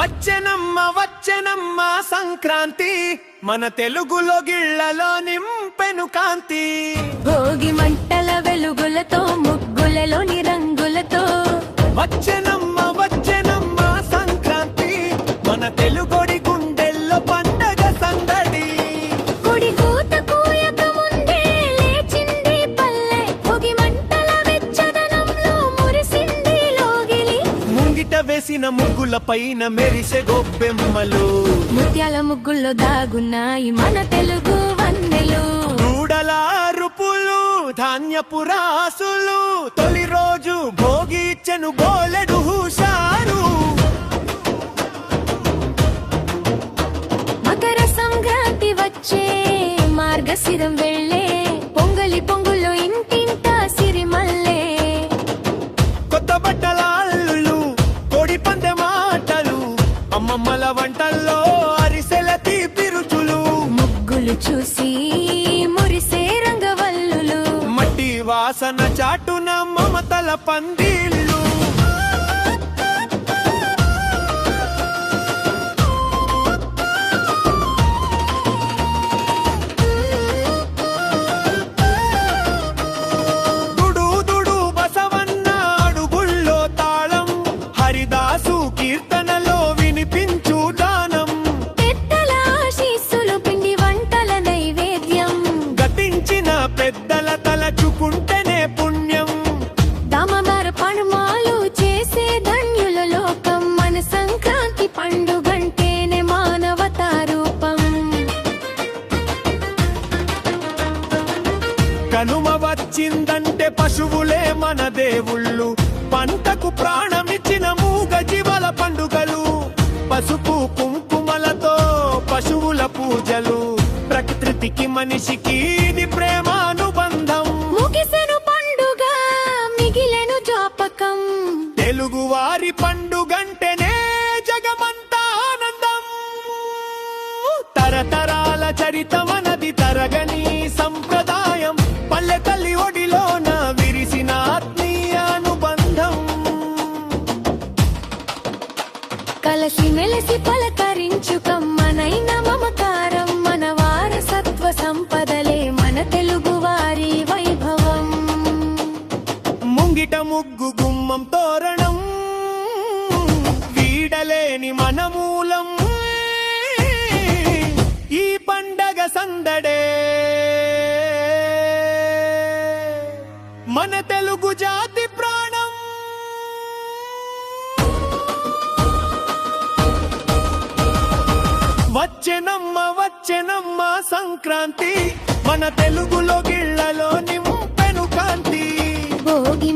వచ్చెనమ్మ వచ్చెనమ్మ సంక్రాంతి. మన తెలుగులో గిళ్ళలో నింపెను కాంతి. భోగి మంటల వెలుగులతో ముగ్గులలోని రంగులతో. వచ్చెనమ్మ వేసిన ముగ్గుల పైన మెరిసే గొబ్బెమ్మలు. ముత్యాల ముగ్గుల్లో దాగున్నాయి మన తెలుగు వన్నెలు. దూడల అరుపులు ధాన్యపు రాసులు తొలి రోజు భోగి ఇచ్చెను బోలెడు హుషారు. మకర సంక్రాంతి వచ్చే మార్గశిరం వెళ్ళే పొంగలి పొంగులు మమతల పందిళ్ళు పుట్టిందంటే పశువులే మన దేవుళ్ళు. పంటకు ప్రాణమిచ్చిన మూగ జీవల పండుగలు. పసుపు కుంకుమలతో పశువుల పూజలు. ప్రకృతికి మనిషికి ఇది ప్రేమ. కలసి మెలసి పలకరించుకమ్మనైన మమకారం మన వారసత్వ సంపదలే మన తెలుగు వారి వైభవం. ముంగిట ముగ్గు గుమ్మం తోరణం వీడలేని మన మూలం ఈ పండగ సందడే మన తెలుగు జాతి సంక్రాంతి మన తెలుగులో గిళ్ళలో నింపెను కాంతి. భోగి